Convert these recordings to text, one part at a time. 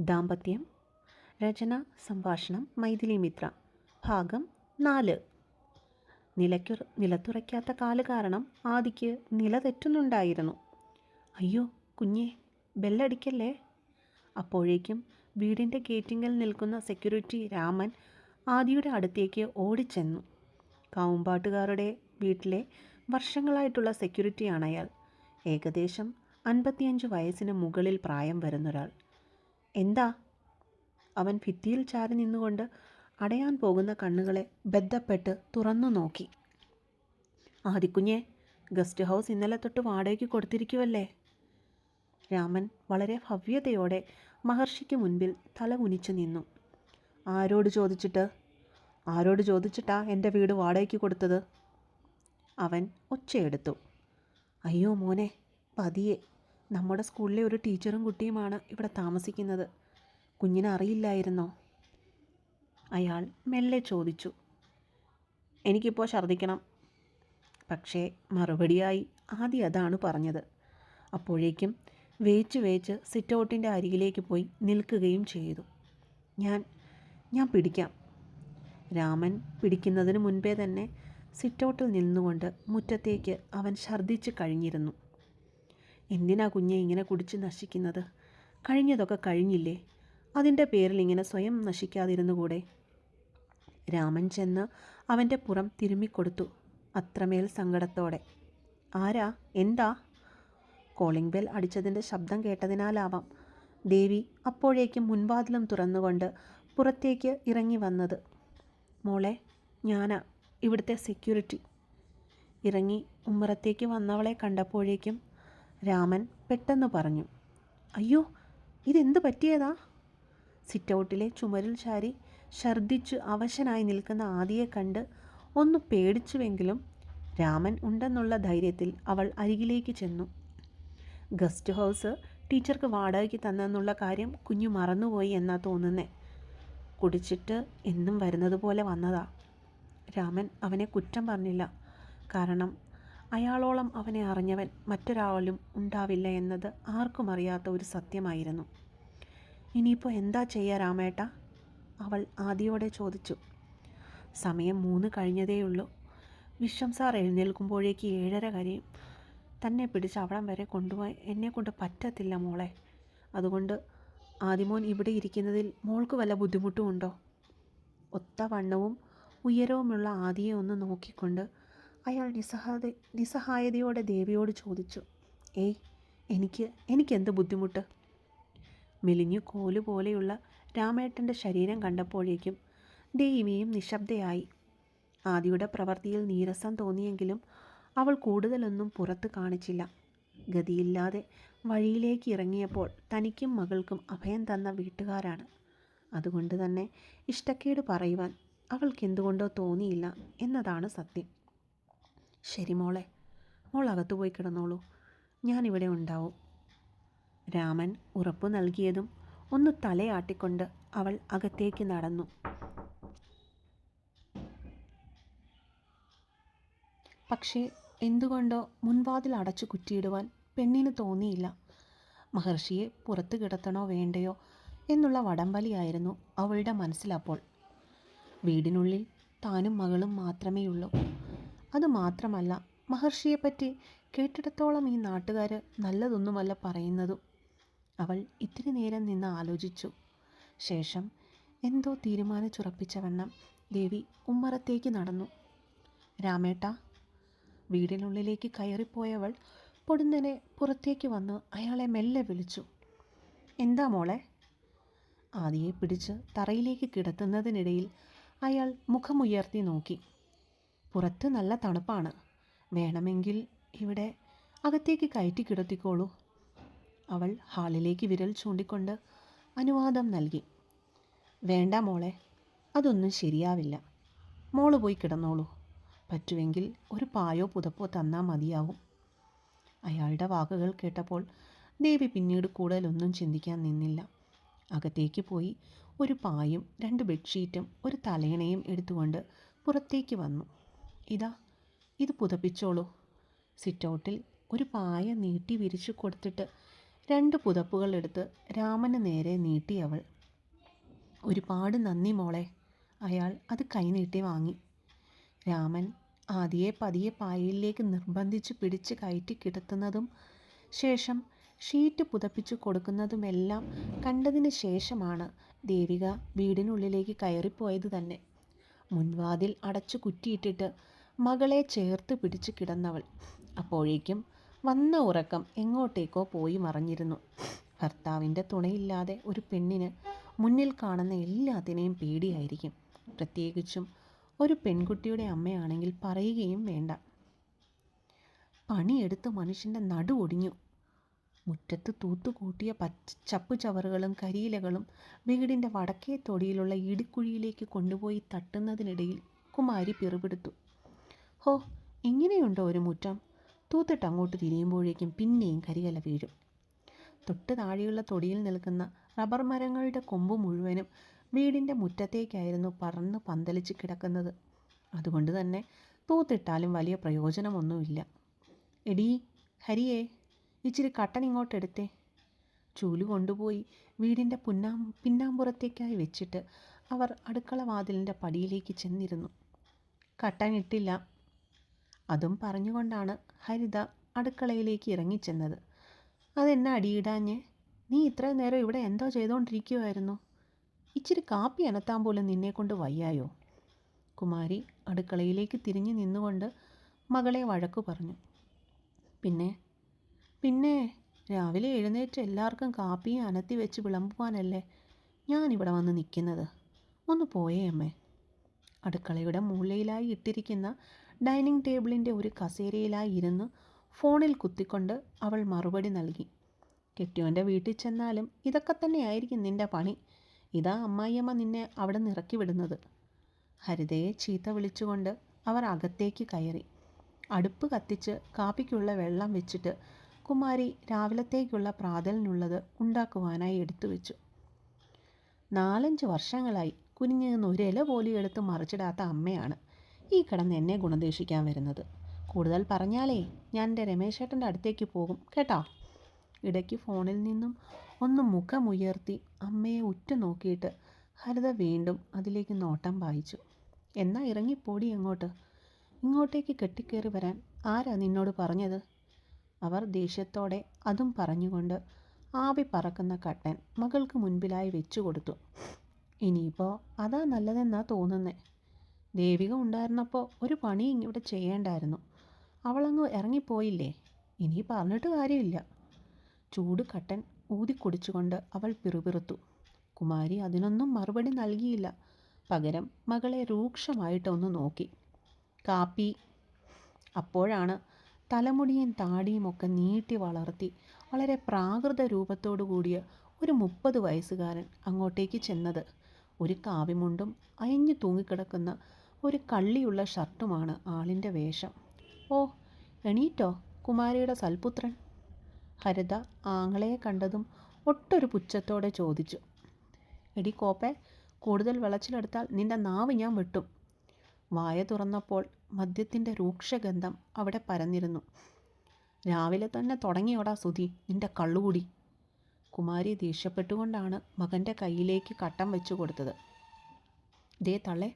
ദാമ്പത്യം രചന സംഭാഷണം മൈഥിലി മിത്ര ഭാഗം നാല്. നിലയ്ക്കു നിലത്തുറയ്ക്കാത്ത കാൽ കാരണം ആദിക്ക് നില തെറ്റുന്നുണ്ടായിരുന്നു. അയ്യോ കുഞ്ഞേ ബെല്ലടിക്കല്ലേ? അപ്പോഴേക്കും വീടിന്റെ ഗേറ്റിങ്ങിൽ നിൽക്കുന്ന സെക്യൂരിറ്റി രാമൻ ആദിയുടെ അടുത്തേക്ക് ഓടിച്ചെന്നു. കാവുമ്പാട്ടുകാരുടെ വീട്ടിലെ വർഷങ്ങളായിട്ടുള്ള സെക്യൂരിറ്റിയാണ് അയാൾ ഏകദേശം അൻപത്തിയഞ്ച് വയസ്സിന് മുകളിൽ പ്രായം വരുന്നൊരാൾ. എന്താ? അവൻ ഭിത്തിയിൽ ചാരി നിന്നുകൊണ്ട് അടയാൻ പോകുന്ന കണ്ണുകളെ ബന്ധപ്പെട്ട് തുറന്നു നോക്കി. ആദിക്കുഞ്ഞെ ഗസ്റ്റ് ഹൗസ് ഇന്നലെ തൊട്ട് വാടകയ്ക്ക് കൊടുത്തിരിക്കുവല്ലേ? രാമൻ വളരെ ഭവ്യതയോടെ മഹർഷിക്ക് മുൻപിൽ തല കുനിച്ചു നിന്നു. ആരോട് ചോദിച്ചിട്ട്? ആരോട് ചോദിച്ചിട്ടാ എന്റെ വീട് വാടകയ്ക്ക് കൊടുത്തത്? അവൻ ഒച്ചയെടുത്തു. അയ്യോ മോനെ പതിയെ. നമ്മുടെ സ്കൂളിലെ ഒരു ടീച്ചറും കുട്ടിയുമാണ് ഇവിടെ താമസിക്കുന്നത്. കുഞ്ഞിനെ അറിയില്ലായിരുന്നോ? അയാൾ മെല്ലെ ചോദിച്ചു. എനിക്കിപ്പോൾ ഛർദ്ദിക്കണം. പക്ഷേ മറുപടിയായി ആദ്യം അതാണ് പറഞ്ഞത്. അപ്പോഴേക്കും വേച്ച് വേച്ച് സിറ്റൗട്ടിന്റെ അരികിലേക്ക് പോയി നിൽക്കുകയും ചെയ്തു. ഞാൻ ഞാൻ പിടിക്കാം. രാമൻ പിടിക്കുന്നതിന് മുൻപേ തന്നെ സിറ്റൗട്ടിൽ നിന്നുകൊണ്ട് മുറ്റത്തേക്ക് അവൻ ഛർദ്ദിച്ച് കഴിഞ്ഞിരുന്നു. എന്തിനാ കുഞ്ഞെ ഇങ്ങനെ കുടിച്ച് നശിക്കുന്നത്? കഴിഞ്ഞതൊക്കെ കഴിഞ്ഞില്ലേ? അതിന്റെ പേരിൽ ഇങ്ങനെ സ്വയം നശിക്കാതിരുന്നുകൂടെ രാമൻ ചെന്ന് അവന്റെ പുറം തിരുമ്മിക്കൊടുത്തു അത്രമേൽ സങ്കടത്തോടെ. ആരാ? എന്താ? കോളിംഗ് ബെൽ അടിച്ചതിന്റെ ശബ്ദം കേട്ടതിനാലാവാം. ദേവി അപ്പോഴേക്കും മുൻവാതിലും തുറന്നുകൊണ്ട് പുറത്തേക്ക് ഇറങ്ങി വന്നത്. മോളെ ഞാനാ ഇവിടുത്തെ സെക്യൂരിറ്റി. ഇറങ്ങി ഉമ്മറത്തേക്ക് വന്നവളെ കണ്ടപ്പോഴേക്കും രാമൻ പെട്ടെന്ന് പറഞ്ഞു അയ്യോ ഇതെന്ത് പറ്റിയതാ? സിറ്റൗട്ടിലെ ചുമരിൽ ചാരി ഛർദ്ദിച്ച് അവശനായി നിൽക്കുന്ന ആദിയെ കണ്ട് ഒന്ന് പേടിച്ചുവെങ്കിലും രാമൻ ഉണ്ടെന്നുള്ള ധൈര്യത്തിൽ അവൾ അരികിലേക്ക് ചെന്നു. ഗസ്റ്റ് ഹൗസ് ടീച്ചർക്ക് വാടകയ്ക്ക് തന്നെന്നുള്ള കാര്യം കുഞ്ഞു മറന്നുപോയി എന്നാ തോന്നുന്നേ. കുടിച്ചിട്ട് എന്നും വരുന്നത് പോലെ വന്നതാ. രാമൻ അവനെ കുറ്റം പറഞ്ഞില്ല. കാരണം അയാളോളം അവനെ അറിഞ്ഞവൻ മറ്റൊരാളും ഉണ്ടാവില്ല എന്നത് ആർക്കും അറിയാത്ത ഒരു സത്യമായിരുന്നു. ഇനിയിപ്പോൾ എന്താ ചെയ്യാ രാമേട്ട? അവൾ ആദിയോടെ ചോദിച്ചു. സമയം മൂന്ന് കഴിഞ്ഞതേയുള്ളൂ. വിശ്വം സാർ എഴുന്നേൽക്കുമ്പോഴേക്ക് ഏഴര കരയും. തന്നെ പിടിച്ച് അവിടം വരെ കൊണ്ടുപോയി. എന്നെ കൊണ്ട് പറ്റത്തില്ല മോളെ. അതുകൊണ്ട് ആദിമോൻ ഇവിടെ ഇരിക്കുന്നതിൽ മോൾക്ക് വല്ല ബുദ്ധിമുട്ടുമുണ്ടോ ഒത്ത വണ്ണവും ഉയരവുമുള്ള ആദിയെ ഒന്ന് നോക്കിക്കൊണ്ട് അയാൾ നിസ്സഹായ നിസ്സഹായതയോടെ ദേവിയോട് ചോദിച്ചു ഏയ് എനിക്ക് എനിക്കെന്ത് ബുദ്ധിമുട്ട്? മെലിഞ്ഞു കോലുപോലെയുള്ള രാമേട്ടന്റെ ശരീരം കണ്ടപ്പോഴേക്കും ദേവിയും നിശബ്ദയായി. ആദിയുടെ പ്രവൃത്തിയിൽ നീരസം തോന്നിയെങ്കിലും അവൾ കൂടുതലൊന്നും പുറത്ത് കാണിച്ചില്ല. ഗതിയില്ലാതെ വഴിയിലേക്ക് ഇറങ്ങിയപ്പോൾ തനിക്കും മകൾക്കും അഭയം തന്ന വീട്ടുകാരാണ്. അതുകൊണ്ട് തന്നെ ഇഷ്ടക്കേട് പറയുവാൻ അവൾക്കെന്തുകൊണ്ടോ തോന്നിയില്ല എന്നതാണ് സത്യം. ശരി മോളെ മോൾ അകത്തു പോയി കിടന്നോളൂ. ഞാനിവിടെ ഉണ്ടാവും. രാമൻ ഉറപ്പു നൽകിയതും ഒന്ന് തലയാട്ടിക്കൊണ്ട് അവൾ അകത്തേക്ക് നടന്നു. പക്ഷേ എന്തുകൊണ്ടോ മുൻവാതിൽ അടച്ചു കുറ്റിയിടുവാൻ പെണ്ണിന് തോന്നിയില്ല. മഹർഷിയെ പുറത്തു കിടത്തണോ വേണ്ടയോ എന്നുള്ള വടംവലിയായിരുന്നു അവളുടെ മനസ്സിലപ്പോൾ. വീടിനുള്ളിൽ താനും മകളും മാത്രമേയുള്ളൂ. അതുമാത്രമല്ല മഹർഷിയെപ്പറ്റി കേട്ടിടത്തോളം ഈ നാട്ടുകാർ നല്ലതൊന്നുമല്ല പറയുന്നതും. അവൾ ഇത്തിരി നേരം നിന്ന് ആലോചിച്ചു. ശേഷം എന്തോ തീരുമാനിച്ചുറപ്പിച്ച വണ്ണം ദേവി ഉമ്മറത്തേക്ക് നടന്നു. രാമേട്ട വീടിനുള്ളിലേക്ക് കയറിപ്പോയവൾ പൊടുന്നനെ പുറത്തേക്ക് വന്ന് അയാളെ മെല്ലെ വിളിച്ചു. എന്താ മോളെ? ആദിയെ പിടിച്ച് തറയിലേക്ക് കിടത്തുന്നതിനിടയിൽ അയാൾ മുഖമുയർത്തി നോക്കി. പുറത്ത് നല്ല തണുപ്പാണ്. വേണമെങ്കിൽ ഇവിടെ അകത്തേക്ക് കയറ്റി കിടത്തിക്കോളൂ. അവൾ ഹാളിലേക്ക് വിരൽ ചൂണ്ടിക്കൊണ്ട് അനുവാദം നൽകി. വേണ്ട മോളെ അതൊന്നും ശരിയാവില്ല. മോൾ പോയി കിടന്നോളൂ. പറ്റുമെങ്കിൽ ഒരു പായോ പുതപ്പോ തന്നാൽ മതിയാവും. അയാളുടെ വാക്കുകൾ കേട്ടപ്പോൾ ദേവി പിന്നീട് കൂടുതലൊന്നും ചിന്തിക്കാൻ നിന്നില്ല. അകത്തേക്ക് പോയി ഒരു പായും രണ്ട് ബെഡ്ഷീറ്റും ഒരു തലയണയും എടുത്തുകൊണ്ട് പുറത്തേക്ക് വന്നു. ഇതാ ഇത് പുതപ്പിച്ചോളൂ. സിറ്റൗട്ടിൽ ഒരു പായ നീട്ടി വിരിച്ചു കൊടുത്തിട്ട് രണ്ട് പുതപ്പുകൾ എടുത്ത് രാമന് നേരെ നീട്ടി അവൾ. ഒരുപാട് നന്ദി മോളെ. അയാൾ അത് കൈനീട്ടി വാങ്ങി. രാമൻ ആദ്യേ പതിയെ പായയിലേക്ക് നിർബന്ധിച്ച് പിടിച്ച് കയറ്റി കിടത്തുന്നതും ശേഷം ഷീറ്റ് പുതപ്പിച്ചു കൊടുക്കുന്നതുമെല്ലാം കണ്ടതിന് ശേഷമാണ് ദേവിക വീടിനുള്ളിലേക്ക് കയറിപ്പോയത് തന്നെ. മുൻവാതിൽ അടച്ചു കുറ്റിയിട്ടിട്ട് മകളെ ചേർത്ത് പിടിച്ച് കിടന്നവൾ. അപ്പോഴേക്കും വന്ന ഉറക്കം എങ്ങോട്ടേക്കോ പോയി മറഞ്ഞിരുന്നു. ഭർത്താവിന്റെ തുണയില്ലാതെ ഒരു പെണ്ണിന് മുന്നിൽ കാണുന്ന എല്ലാത്തിനെയും പേടിയായിരിക്കും. പ്രത്യേകിച്ചും ഒരു പെൺകുട്ടിയുടെ അമ്മയാണെങ്കിൽ പറയുകയും വേണ്ട. പണിയെടുത്ത് മനുഷ്യന്റെ നടു ഒടിഞ്ഞു. മുറ്റത്ത് തൂത്തുകൂട്ടിയ പച്ച ചപ്പു ചവറുകളും കരിയിലകളും വീടിന്റെ വടക്കേ തൊടിയിലുള്ള ഇടിക്കുഴിയിലേക്ക് കൊണ്ടുപോയി തട്ടുന്നതിനിടയിൽ കുമാരി പിറുപിടുത്തു. ഹോ എങ്ങനെയുണ്ടോ ഒരു മുറ്റം? തൂത്തിട്ട് അങ്ങോട്ട് തിരിയുമ്പോഴേക്കും പിന്നെയും കരികല വീഴും. തൊട്ട് താഴെയുള്ള തൊടിയിൽ നിൽക്കുന്ന റബ്ബർ മരങ്ങളുടെ കൊമ്പ് മുഴുവനും വീടിന്റെ മുറ്റത്തേക്കായിരുന്നു പറന്ന് പന്തലിച്ച് കിടക്കുന്നത്. അതുകൊണ്ട് തന്നെ തൂത്തിട്ടാലും വലിയ പ്രയോജനമൊന്നുമില്ല. എടീ ഹരിയേ ഇച്ചിരി കട്ടൻ ഇങ്ങോട്ട് എടുത്തേ. ചൂൽ കൊണ്ടുപോയി വീടിന്റെ പുന്നാം പിന്നാമ്പുറത്തേക്കായി വെച്ചിട്ട് അവർ അടുക്കള വാതിലിന്റെ പടിയിലേക്ക് ചെന്നിരുന്നു. കട്ടൻ ഇട്ടില്ല. അതും പറഞ്ഞുകൊണ്ടാണ് ഹരിത അടുക്കളയിലേക്ക് ഇറങ്ങിച്ചെന്നത്. അതെന്നെ അടിയിടാഞ്ഞ്? നീ ഇത്രയും നേരം ഇവിടെ എന്തോ ചെയ്തുകൊണ്ടിരിക്കുമായിരുന്നു ഇച്ചിരി കാപ്പി അനത്താൻ പോലും നിന്നെക്കൊണ്ട് വയ്യായോ? കുമാരി അടുക്കളയിലേക്ക് തിരിഞ്ഞു നിന്നുകൊണ്ട് മകളെ വഴക്കു പറഞ്ഞു. പിന്നെ? പിന്നെ രാവിലെ എഴുന്നേറ്റ് എല്ലാവർക്കും കാപ്പിയും അനത്തി വെച്ച് വിളമ്പുവാനല്ലേ ഞാനിവിടെ വന്ന് നിൽക്കുന്നത്? ഒന്ന് പോയേ അമ്മേ. അടുക്കളയുടെ മൂലയിലായി ഇട്ടിരിക്കുന്ന ഡൈനിങ് ടേബിളിന്റെ ഒരു കസേരയിലായി ഇരുന്ന് ഫോണിൽ കുത്തിക്കൊണ്ട് അവൾ മറുപടി നൽകി. കെട്ടിയോന്റെ വീട്ടിൽ ചെന്നാലും ഇതൊക്കെ തന്നെയായിരിക്കും നിന്റെ പണി. ഇതാ അമ്മായിയമ്മ നിന്നെ അവിടെ നിന്ന് ഇറക്കി വിടുന്നത്. ഹരിതയെ ചീത്ത വിളിച്ചുകൊണ്ട് അവർ അകത്തേക്ക് കയറി. അടുപ്പ് കത്തിച്ച് കാപ്പിക്കുള്ള വെള്ളം വെച്ചിട്ട് കുമാരി രാവിലത്തേക്കുള്ള പ്രാതലിനുള്ളത് ഉണ്ടാക്കുവാനായി എടുത്തു വെച്ചു. നാലഞ്ച് വർഷങ്ങളായി കുനിഞ്ഞു നിന്ന് ഒരു ഇല പോലും എടുത്ത് മറിച്ചിടാത്ത അമ്മയാണ്. ഈ കിടന്ന് എന്നെ ഗുണദേശിക്കാൻ വരുന്നത്. കൂടുതൽ പറഞ്ഞാലേ ഞാൻ എന്റെ രമേശേട്ടന്റെ അടുത്തേക്ക് പോകും കേട്ടോ? ഇടയ്ക്ക് ഫോണിൽ നിന്നും ഒന്ന് മുഖമുയർത്തി അമ്മയെ ഉറ്റു നോക്കിയിട്ട് ഹരിത വീണ്ടും അതിലേക്ക് നോട്ടം വായിച്ചു എന്നാ ഇറങ്ങിപ്പോടി അങ്ങോട്ട്. ഇങ്ങോട്ടേക്ക് കെട്ടിക്കേറി വരാൻ ആരാ നിന്നോട് പറഞ്ഞത്? അവർ ദേഷ്യത്തോടെ അതും പറഞ്ഞുകൊണ്ട് ആവി പറക്കുന്ന കട്ടൻ മകൾക്ക് മുൻപിലായി വെച്ചു കൊടുത്തു. ഇനിയിപ്പോൾ അതാ നല്ലതെന്നാ തോന്നുന്നേ. ദേവിക ഉണ്ടായിരുന്നപ്പോൾ ഒരു പണി ഇവിടെ ചെയ്യേണ്ടായിരുന്നു. അവളങ്ങ് ഇറങ്ങിപ്പോയില്ലേ? ഇനി പറഞ്ഞിട്ട് കാര്യമില്ല. ചൂട് കട്ടൻ ഊതിക്കുടിച്ചുകൊണ്ട് അവൾ പിറുപിറുത്തു. കുമാരി അതിനൊന്നും മറുപടി നൽകിയില്ല. പകരം മകളെ രൂക്ഷമായിട്ടൊന്ന് നോക്കി. കാപ്പി. അപ്പോഴാണ് തലമുടിയും താടിയും ഒക്കെ നീട്ടി വളർത്തി വളരെ പ്രാകൃത രൂപത്തോടു കൂടിയ ഒരു മുപ്പത് വയസ്സുകാരൻ അങ്ങോട്ടേക്ക് ചെന്നത്. ഒരു കാവിമുണ്ടും അയഞ്ഞു തൂങ്ങിക്കിടക്കുന്ന ഒരു കള്ളിയുള്ള ഷർട്ടുമാണ് ആളിന്റെ വേഷം. ഓ എണീറ്റോ കുമാരിയുടെ സൽപുത്രൻ? ഹരിത ആങ്ങളയെ കണ്ടതും ഒട്ടൊരു പുച്ഛത്തോടെ ചോദിച്ചു. എടി കോപ്പെ കൂടുതൽ വിളച്ചിലെടുത്താൽ നിന്റെ നാവ് ഞാൻ വെട്ടും. വായ തുറന്നപ്പോൾ മദ്യത്തിന്റെ രൂക്ഷഗന്ധം അവിടെ പരന്നിരുന്നു. രാവിലെ തന്നെ തുടങ്ങിയോടാ സുധി നിന്റെ കള്ളുകൂടി. കുമാരി ദേഷ്യപ്പെട്ടുകൊണ്ടാണ് മകന്റെ കയ്യിലേക്ക് കട്ടം വെച്ചു കൊടുത്തത്. ദേ തള്ളെ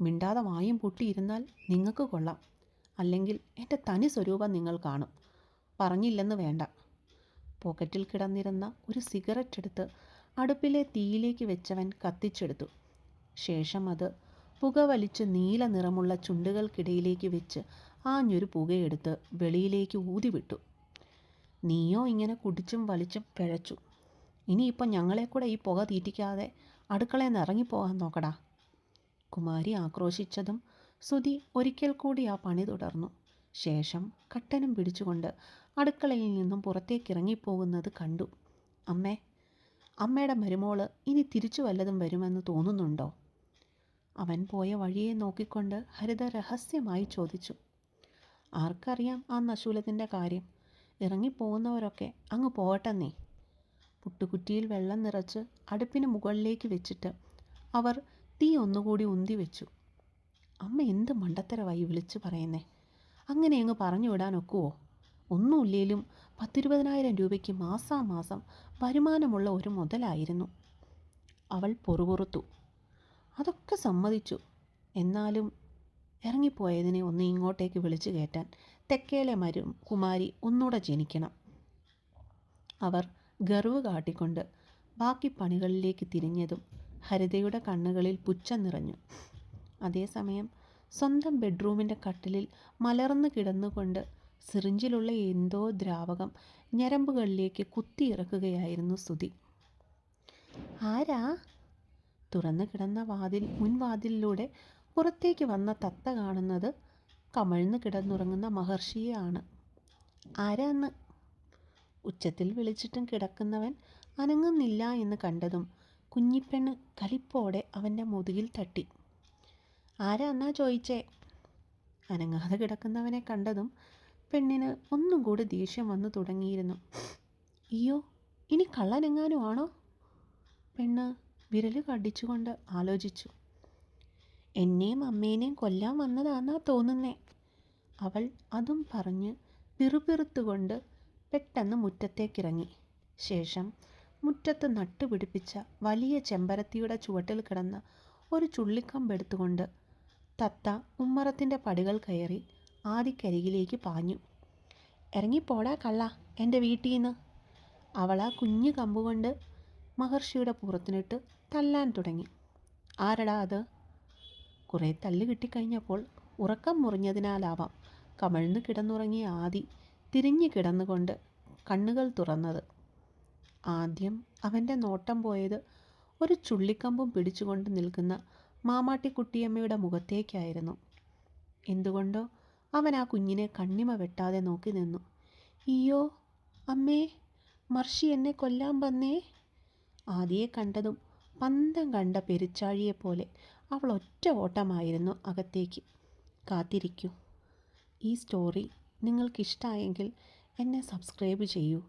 മിണ്ടാതെ വായും പൊട്ടിയിരുന്നാൽ നിങ്ങൾക്ക് കൊള്ളാം. അല്ലെങ്കിൽ എന്റെ തനി സ്വരൂപം നിങ്ങൾ കാണും. പറഞ്ഞില്ലെന്ന് വേണ്ട. പോക്കറ്റിൽ കിടന്നിരുന്ന ഒരു സിഗരറ്റ് എടുത്ത് അടുപ്പിലെ തീയിലേക്ക് വെച്ചവൻ കത്തിച്ചെടുത്തു. ശേഷം അത് പുക വലിച്ച് നീല നിറമുള്ള ചുണ്ടുകൾക്കിടയിലേക്ക് വെച്ച് ആഞ്ഞൊരു പുകയെടുത്ത് വെളിയിലേക്ക് ഊതിവിട്ടു. നീയോ ഇങ്ങനെ കുടിച്ചും വലിച്ചും പിഴച്ചു. ഇനിയിപ്പോൾ ഞങ്ങളെ കൂടെ ഈ പുക തീറ്റിക്കാതെ അടുക്കളയിൽ നിന്ന് ഇറങ്ങിപ്പോകാൻ നോക്കടാ. കുമാരി ആക്രോശിച്ചതും സുധി ഒരിക്കൽ കൂടി ആ പണി തുടർന്നു. ശേഷം കട്ടനും പിടിച്ചുകൊണ്ട് അടുക്കളയിൽ നിന്നും പുറത്തേക്ക് ഇറങ്ങിപ്പോകുന്നത് കണ്ടു. അമ്മേ അമ്മയുടെ മരുമോൾ ഇനി തിരിച്ചു വല്ലതും വരുമെന്ന് തോന്നുന്നുണ്ടോ? അവൻ പോയ വഴിയെ നോക്കിക്കൊണ്ട് ഹരിത രഹസ്യമായി ചോദിച്ചു. ആർക്കറിയാം ആ നശൂലത്തിന്റെ കാര്യം. ഇറങ്ങിപ്പോകുന്നവരൊക്കെ അങ്ങ് നീ പുട്ടുകുറ്റിയിൽ വെള്ളം നിറച്ച് അടുപ്പിന് മുകളിലേക്ക് വെച്ചിട്ട് അവർ തീ ഒന്നുകൂടി ഉന്തി വെച്ചു. അമ്മ എന്ത് മണ്ടത്തരമായി വിളിച്ചു പറയുന്നേ? അങ്ങനെ അങ്ങ് പറഞ്ഞു വിടാൻ ഒക്കുവോ? ഒന്നുമില്ലേലും പത്തിരുപതിനായിരം രൂപയ്ക്ക് മാസാമാസം വരുമാനമുള്ള ഒരു മുതലായിരുന്നു. അവൾ പൊറുപൊറുത്തു. അതൊക്കെ സമ്മതിച്ചു. എന്നാലും ഇറങ്ങിപ്പോയതിനെ ഒന്ന് ഇങ്ങോട്ടേക്ക് വിളിച്ചു കയറ്റാൻ തെക്കേലെ മരു കുമാരി ഒന്നുകൂടെ ജനിക്കണം. അവർ ഗർവ് കാട്ടിക്കൊണ്ട് ബാക്കി പണികളിലേക്ക് തിരിഞ്ഞതും ഹരിതയുടെ കണ്ണുകളിൽ പുച്ഛം നിറഞ്ഞു. അതേസമയം സ്വന്തം ബെഡ്റൂമിന്റെ കട്ടിലിൽ മലർന്നു കിടന്നുകൊണ്ട് സിറിഞ്ചിലുള്ള എന്തോ ദ്രാവകം ഞരമ്പുകളിലേക്ക് കുത്തിയിറക്കുകയായിരുന്നു സ്തുതി ആരാ? തുറന്നു കിടന്ന വാതിൽ മുൻവാതിലിലൂടെ പുറത്തേക്ക് വന്ന തത്ത കാണുന്നത് കമഴ്ന്നു കിടന്നുറങ്ങുന്ന മഹർഷിയെയാണ്. ആരാന്ന്? ഉച്ചത്തിൽ വിളിച്ചിട്ടും കിടക്കുന്നവൻ അനങ്ങുന്നില്ല എന്ന് കണ്ടതും കുഞ്ഞിപ്പെണ്ണ് കലിപ്പോടെ അവന്റെ മുതുകിൽ തട്ടി. ആരാ എന്നാ ചോദിച്ചേ? അനങ്ങാതെ കിടക്കുന്നവനെ കണ്ടതും പെണ്ണിന് ഒന്നും കൂടി ദേഷ്യം വന്നു തുടങ്ങിയിരുന്നു. അയ്യോ ഇനി കള്ളനെങ്ങാനും ആണോ? പെണ്ണ് വിരൽ കടിച്ചുകൊണ്ട് ആലോചിച്ചു. എന്നെയും അമ്മേനെയും കൊല്ലാൻ വന്നതാന്നാ തോന്നുന്നേ. അവൾ അതും പറഞ്ഞ് പിറുപിറുത്തുകൊണ്ട് പെട്ടെന്ന് മുറ്റത്തേക്കിറങ്ങി. ശേഷം മുറ്റത്ത് നട്ടുപിടിപ്പിച്ച വലിയ ചെമ്പരത്തിയുടെ ചുവട്ടിൽ കിടന്ന ഒരു ചുള്ളിക്കമ്പെടുത്തുകൊണ്ട് തത്ത ഉമ്മറത്തിന്റെ പടികൾ കയറി ആദിക്കരികിലേക്ക് പാഞ്ഞു. ഇറങ്ങിപ്പോടാ കള്ള എന്റെ വീട്ടിൽ നിന്ന് അവൾ ആ കുഞ്ഞു കമ്പുകൊണ്ട് മഹർഷിയുടെ പുറത്തിനിട്ട് തല്ലാൻ തുടങ്ങി. ആരടാ അത്? കുറേ തല്ല് കിട്ടിക്കഴിഞ്ഞപ്പോൾ ഉറക്കം മുറിഞ്ഞതിനാലാവാം കമഴ്ന്ന് കിടന്നുറങ്ങിയ ആദി തിരിഞ്ഞു കിടന്നുകൊണ്ട് കണ്ണുകൾ തുറന്നത്. ആദ്യം അവന്റെ നോട്ടം പോയത് ഒരു ചുള്ളിക്കമ്പും പിടിച്ചുകൊണ്ട് നിൽക്കുന്ന മാമാട്ടിക്കുട്ടിയമ്മയുടെ മുഖത്തേക്കായിരുന്നു. എന്തുകൊണ്ടോ അവൻ ആ കുഞ്ഞിനെ കണ്ണിമ വെട്ടാതെ നോക്കി നിന്നു. അയ്യോ അമ്മേ മർഷി എന്നെ കൊല്ലാൻ വന്നേ? ആദിയെ കണ്ടതും പന്തം കണ്ട പെരുച്ചാഴിയെപ്പോലെ അവൾ ഒറ്റ ഓട്ടമായിരുന്നു അകത്തേക്ക്. കാത്തിരിക്കൂ. ഈ സ്റ്റോറി നിങ്ങൾക്കിഷ്ടമായെങ്കിൽ എന്നെ സബ്സ്ക്രൈബ് ചെയ്യൂ.